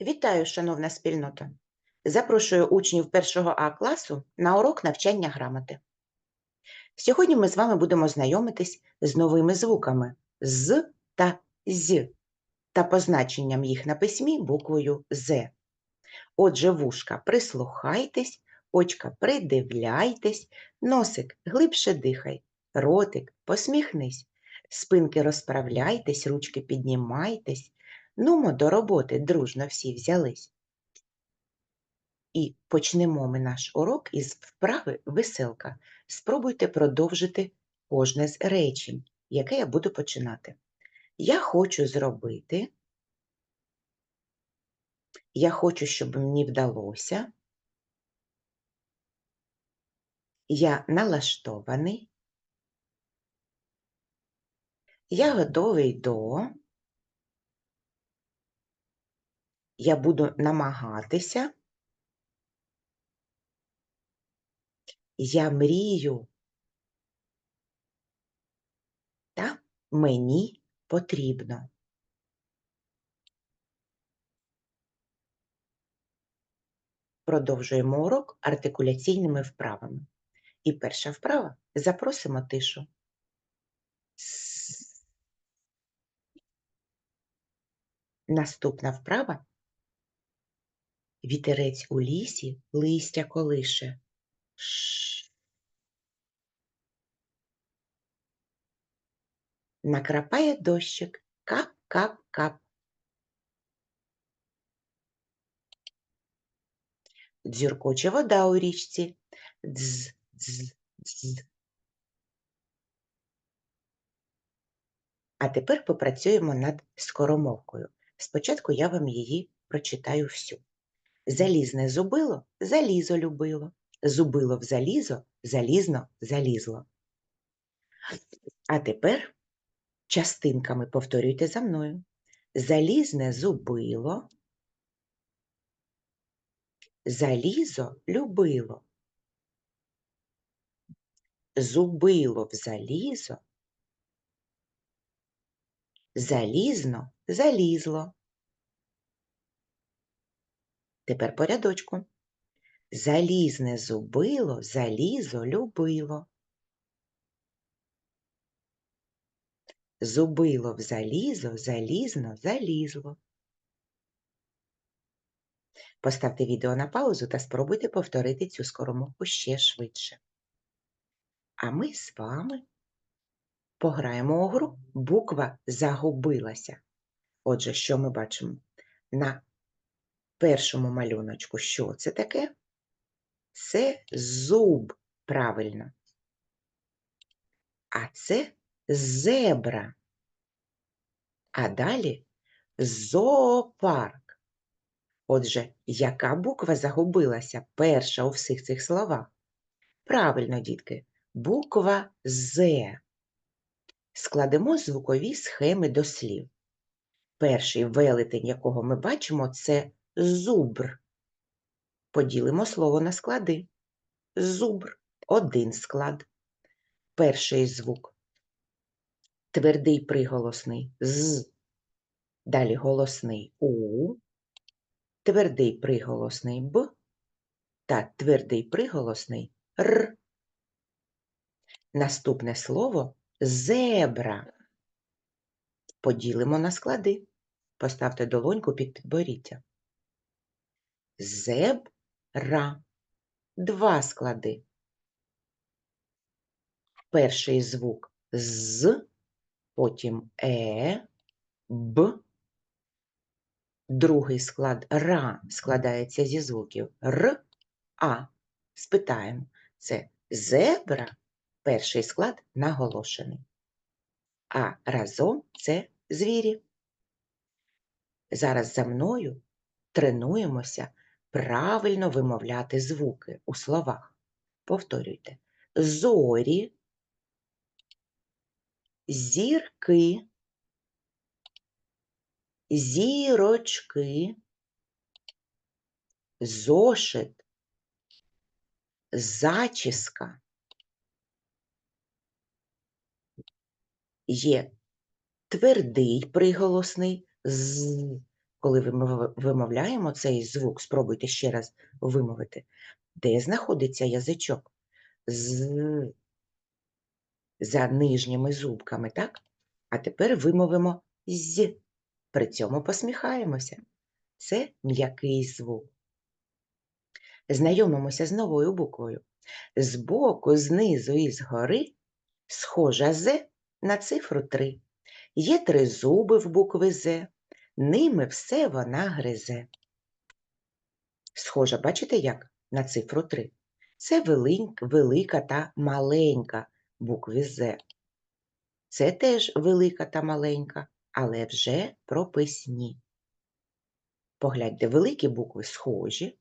Вітаю, шановна спільнота! Запрошую учнів першого А класу на урок навчання грамоти. Сьогодні ми з вами будемо знайомитись з новими звуками з та з та позначенням їх на письмі буквою З. Отже, вушка прислухайтесь, очка придивляйтесь, носик глибше дихай, ротик посміхнись, спинки розправляйтесь, ручки піднімайтесь. Нумо до роботи дружно всі взялись. І почнемо ми наш урок із вправи веселка. Спробуйте продовжити кожне з речень, яке я буду починати. Я хочу зробити. Я хочу, щоб мені вдалося. Я налаштований. Я готовий до. Я буду намагатися. Я мрію. Та мені потрібно. Продовжуємо урок артикуляційними вправами. І перша вправа запросимо тишу. Наступна вправа. Вітерець у лісі листя колише. Ш. Накрапає дощик. Кап-кап-кап. Дзюркоче вода у річці. Дз, дз, дз. А тепер попрацюємо над скоромовкою. Спочатку я вам її прочитаю всю. Залізне зубило, залізо любило. Зубило в залізо, залізно залізло. А тепер частинками повторюйте за мною. Залізне зубило, залізо любило. Зубило в залізо, залізно залізло. Тепер по рядочку. Залізне зубило, залізо любило. Зубило в залізо, залізно залізло. Поставте відео на паузу та спробуйте повторити цю скоромовку ще швидше. А ми з вами пограємо у гру буква загубилася. Отже, що ми бачимо? На першому малюночку що це таке? Це зуб, правильно. А це зебра. А далі зоопарк. Отже, яка буква загубилася перша у всіх цих словах? Правильно, дітки, буква З. Складемо звукові схеми до слів. Перший велетень, якого ми бачимо, це зубр. Поділимо слово на склади. Зубр один склад. Перший звук. Твердий приголосний з. Далі голосний у, твердий приголосний б та твердий приголосний р. Наступне слово зебра. Поділимо на склади. Поставте долоньку під підборіддя. Зебра. Два склади. Перший звук з, потім е, б. Другий склад ра складається зі звуків р, а. Спитаємо, це зебра, перший склад наголошений. А разом це звірі. Зараз за мною тренуємося правильно вимовляти звуки у словах. Повторюйте. Зорі, зірки, зірочки, зошит, зачіска. Є твердий приголосний з, коли вимов- вимовляємо цей звук, спробуйте ще раз вимовити, де знаходиться язичок? З за нижніми зубками, так? А тепер вимовимо з. При цьому посміхаємося. Це м'який звук. Знайомимося з новою буквою. Збоку, знизу і згори схожа з на цифру 3. Є три зуби в букви З, ними все вона гризе. Схожа, бачите як? На цифру 3. Це велик- велика та маленька букви З. Це теж велика та маленька, але вже прописні. Погляньте, великі букви схожі,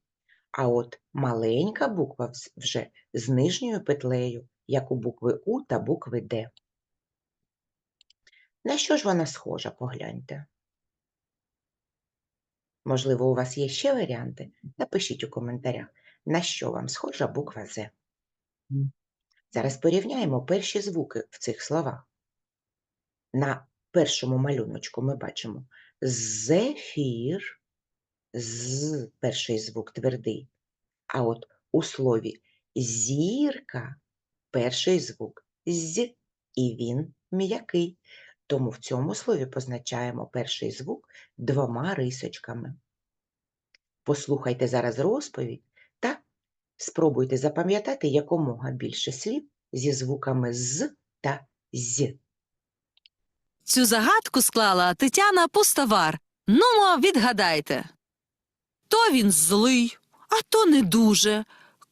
а от маленька буква вже з нижньою петлею, як у букви У та букви Д. На що ж вона схожа, погляньте. Можливо, у вас є ще варіанти? Напишіть у коментарях, на що вам схожа буква З. Зараз порівняємо перші звуки в цих словах. На першому малюночку ми бачимо зефір, з перший звук твердий. А от у слові зірка перший звук з, і він м'який. Тому в цьому слові позначаємо перший звук двома рисочками. Послухайте зараз розповідь та спробуйте запам'ятати якомога більше слів зі звуками з та з. Цю загадку склала Тетяна Пустовар. Нумо, відгадайте. То він злий, а то не дуже.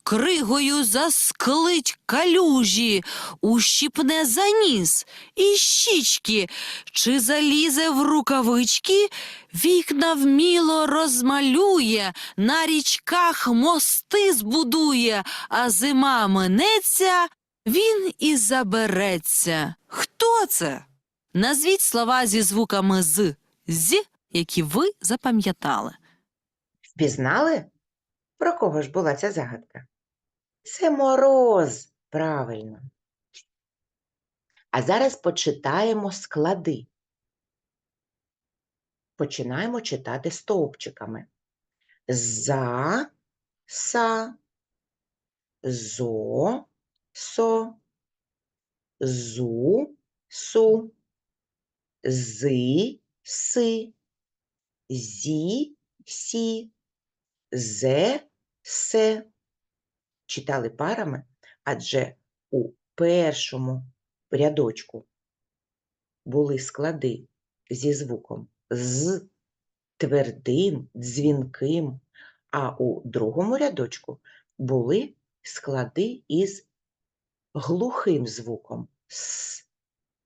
Кригою засклить калюжі, ущипне за ніс і щічки, чи залізе в рукавички, вікна вміло розмалює, на річках мости збудує, а зима минеться, він і забереться. Хто це? Назвіть слова зі звуками з, з, які ви запам'ятали. Впізнали? Про кого ж була ця загадка? Це мороз, правильно. А зараз почитаємо склади. Починаємо читати стовпчиками. За, са, зо, со, зу, су, зи, си, зі, сі, зе, се. Читали парами, адже у першому рядочку були склади зі звуком з твердим, дзвінким, а у другому рядочку були склади із глухим звуком с.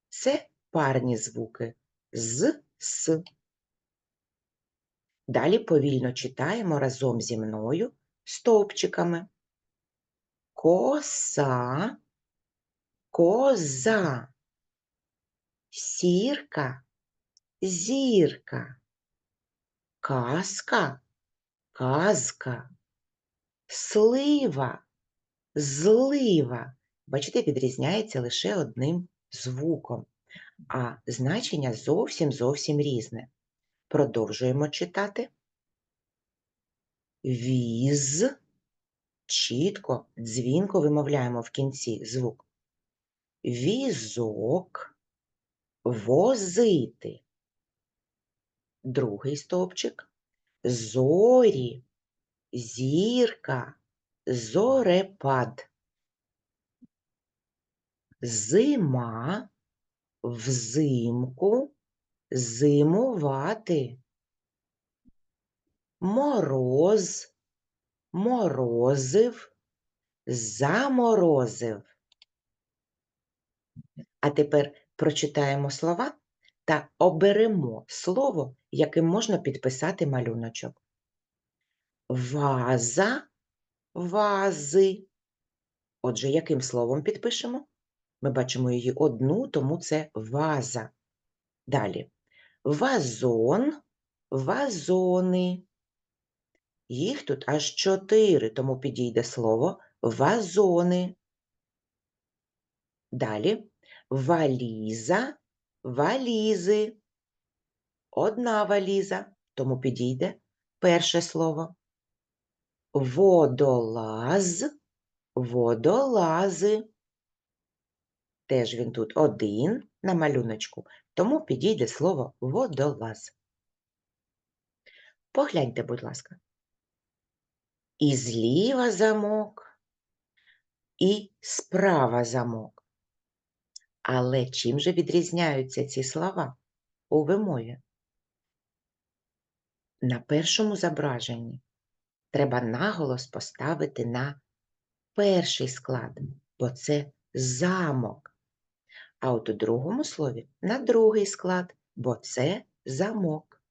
Це парні звуки з, с. Далі повільно читаємо разом зі мною стовпчиками. Коса, коза, сірка, зірка, казка, казка, слива, злива. Бачите, відрізняється лише одним звуком, а значення зовсім зовсім різне. Продовжуємо читати. Віз. Чітко, дзвінко вимовляємо в кінці звук. Візок. Возити. Другий стовпчик. Зорі. Зірка. Зорепад. Зима. Взимку. Зимувати. Мороз. Морозив. Заморозив. А тепер прочитаємо слова та оберемо слово, яким можна підписати малюночок. Ваза, вази. Отже, яким словом підпишемо? Ми бачимо її одну, тому це ваза. Далі. Вазон, вазони. Їх тут аж чотири, тому підійде слово вазони. Далі валіза, валізи. Одна валіза, тому підійде перше слово. Водолаз, водолази. Теж він тут один на малюночку, тому підійде слово водолаз. Погляньте, будь ласка. І зліва замок, і справа замок. Але чим же відрізняються ці слова у вимові? На першому зображенні треба наголос поставити на перший склад, бо це замок. А от у другому слові на другий склад, бо це замок.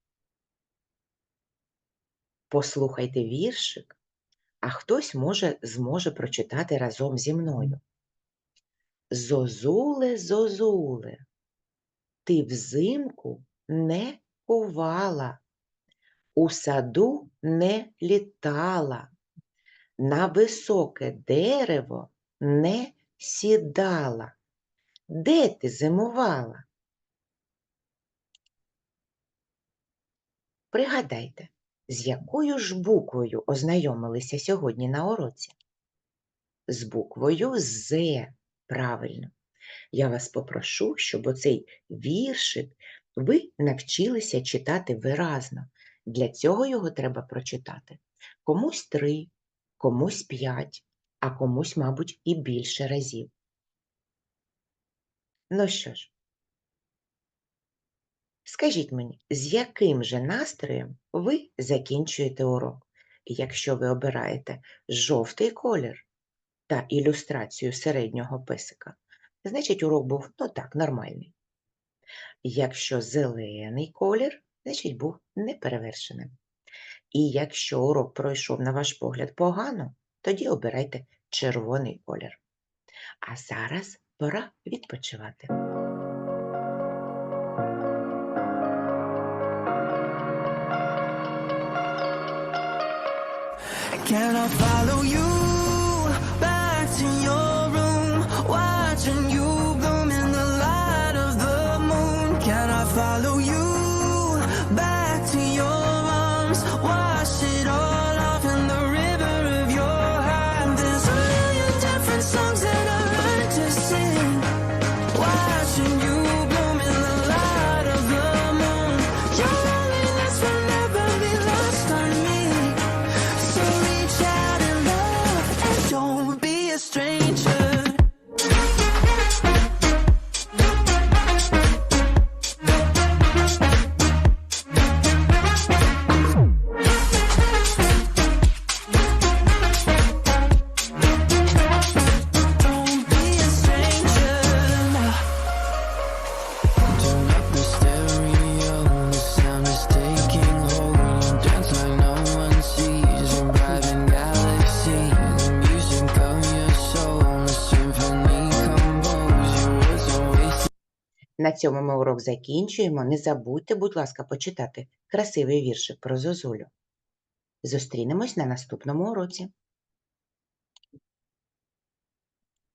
Послухайте віршик, а хтось може зможе прочитати разом зі мною. Зозуле, зозуле, ти взимку не кувала, у саду не літала, на високе дерево не сідала. Де ти зимувала? Пригадайте, з якою ж буквою ознайомилися сьогодні на уроці? З буквою З. Правильно. Я вас попрошу, щоб оцей віршик ви навчилися читати виразно. Для цього його треба прочитати комусь три, комусь п'ять, а комусь, мабуть, і більше разів. Ну що ж, скажіть мені, з яким же настроєм ви закінчуєте урок, якщо ви обираєте жовтий колір та ілюстрацію середнього песика? Значить, урок був ну так, нормальний. Якщо зелений колір, значить був неперевершеним. І якщо урок пройшов, на ваш погляд, погано, тоді обирайте червоний колір. А зараз пора відпочивати. Can I follow На цьому ми урок закінчуємо. Не забудьте, будь ласка, почитати красивий віршик про Зозулю. Зустрінемось на наступному уроці.